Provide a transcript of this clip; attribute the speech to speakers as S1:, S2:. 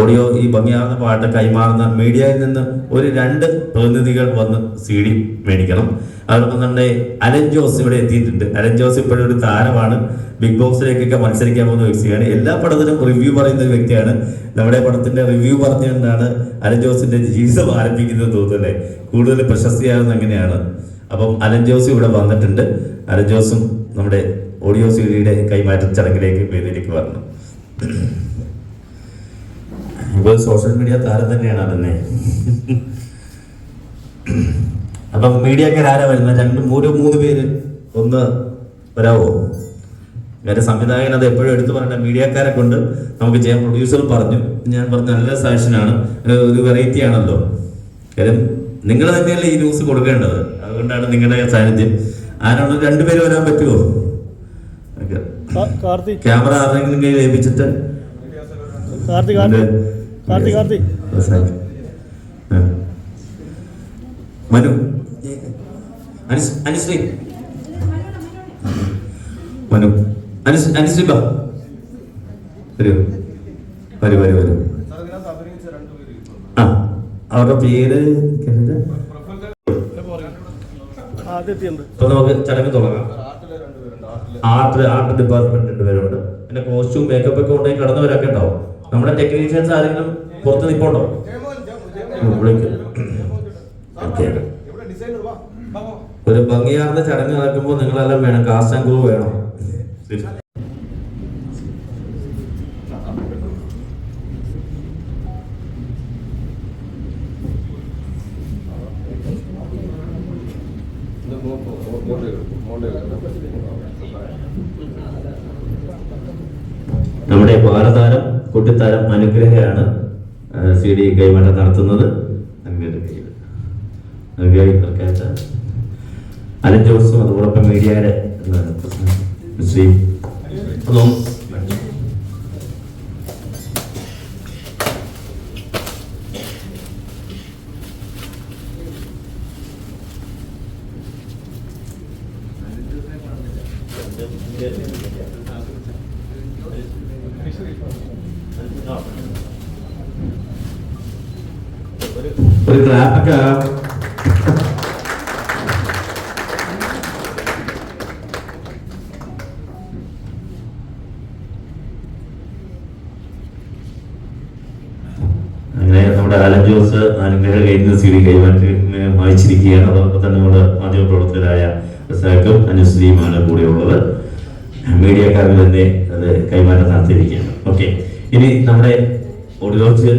S1: Audio ഈ ഭംഗിയാർന്ന പാട്ട് കൈമാറുന്ന മീഡിയയിൽ നിന്ന് ഒരു രണ്ട് പ്രതിനിധികൾ വന്ന് സി ഡി മേടിക്കണം. അതോടൊപ്പം നമ്മുടെ അലൻ ജോസ് ഇവിടെ എത്തിയിട്ടുണ്ട്. അലൻ ജോസ് ഇപ്പോഴും ഒരു താരമാണ്. ബിഗ് ബോസിലേക്കൊക്കെ മത്സരിക്കാൻ പോകുന്ന വ്യക്തിയാണ്. എല്ലാ പടത്തിലും റിവ്യൂ പറയുന്ന ഒരു വ്യക്തിയാണ്. നമ്മുടെ പടത്തിന്റെ റിവ്യൂ പറഞ്ഞുകൊണ്ടാണ് അലൻ ജോസിന്റെ ജീവിതം ആരംഭിക്കുന്നത് തോന്നുന്നല്ലേ കൂടുതൽ പ്രശസ്തിയാകുന്ന അങ്ങനെയാണ്. അപ്പം അലൻ ജോസ് ഇവിടെ വന്നിട്ടുണ്ട്. അലൻ ജോസും നമ്മുടെ ഓഡിയോ സി ഡിയുടെ കൈമാറ്റ ചടങ്ങിലേക്ക് വേദിയിലേക്ക് വരണം. ഇപ്പൊ സോഷ്യൽ മീഡിയ താരം തന്നെയാണ് അതന്നെ. അപ്പം മീഡിയക്കാർ ആരാ വരുന്നത് രണ്ട് മൂന്ന് മൂന്ന് പേര് ഒന്ന് വരാവോ? വേറെ സംവിധായകൻ അത് എപ്പോഴും എടുത്തു പറഞ്ഞ മീഡിയക്കാരെ കൊണ്ട് നമുക്ക് ചെയ്യാൻ പ്രൊഡ്യൂസർ പറഞ്ഞു. ഞാൻ പറഞ്ഞ നല്ല സാക്ഷനാണ് ഒരു വെറൈറ്റി ആണല്ലോ. കാര്യം നിങ്ങൾ തന്നെയല്ലേ ഈ ന്യൂസ് കൊടുക്കേണ്ടത്. അതുകൊണ്ടാണ് നിങ്ങളുടെ സാന്നിധ്യം. ആരാണ്? രണ്ടുപേര് വരാൻ പറ്റുമോ ക്യാമറ ആരെങ്കിലും കയ്യിൽ ഏൽപ്പിച്ചിട്ട്?
S2: കാർത്തിക്
S1: ആ. മനു. അനുശ്രീ മനു. അനുസ് അനുശ്രീ ബാ. വരൂ. വരൂ വരൂ വരൂ. ആ അവരുടെ പേര് ഇപ്പൊ നമുക്ക് ചടങ്ങ് തുടങ്ങാം. ആർട്ട് ആർട്ട് ഡിപ്പാർട്ട്മെന്റ് രണ്ടുപേരുണ്ട്. പിന്നെ കോസ്റ്റ്യൂം മേക്കപ്പ് ഒക്കെ ഉണ്ടെങ്കിൽ കടന്നവരൊക്കെ ഉണ്ടാവും. നമ്മുടെ ടെക്നീഷ്യൻസ് ആരെങ്കിലും പുറത്ത് നിൽപ്പുണ്ടോ ഒരു ഭംഗിയാർന്ന ചടങ്ങ് നടക്കുമ്പോൾ നിങ്ങളെല്ലാം വേണം. കാസ്റ്റ് ആൻഡ് ക്രൂ വേണം. നമ്മുടെ ബാലതാരം കുട്ടിത്താരം അനുഗ്രഹയാണ് സി ഡി കൈമാറ്റം നടത്തുന്നത്. അലൻ ജോസും അതോടൊപ്പം മീഡിയയുടെ ശ്രീ ഹലോ ഒരു ക്ലാപ്പൊക്കെ നമ്മുടെ അലൻ ജോസ് അനുഗ്രഹ കയ്യിൽ നിന്ന് സി ഡി കൈമാറ്റി വായിച്ചിരിക്കുകയാണ്. അതോടൊപ്പം തന്നെ നമ്മുടെ മാധ്യമപ്രവർത്തകരായ സാക്കും അനുശ്രീയുമാണ് കൂടെയുള്ളത്. മീഡിയക്കാരിൽ തന്നെ അത് കൈമാറ്റം നടത്തിയിരിക്കുകയാണ്. ഓക്കെ ഇനി നമ്മുടെ ഓഡിയോസിൽ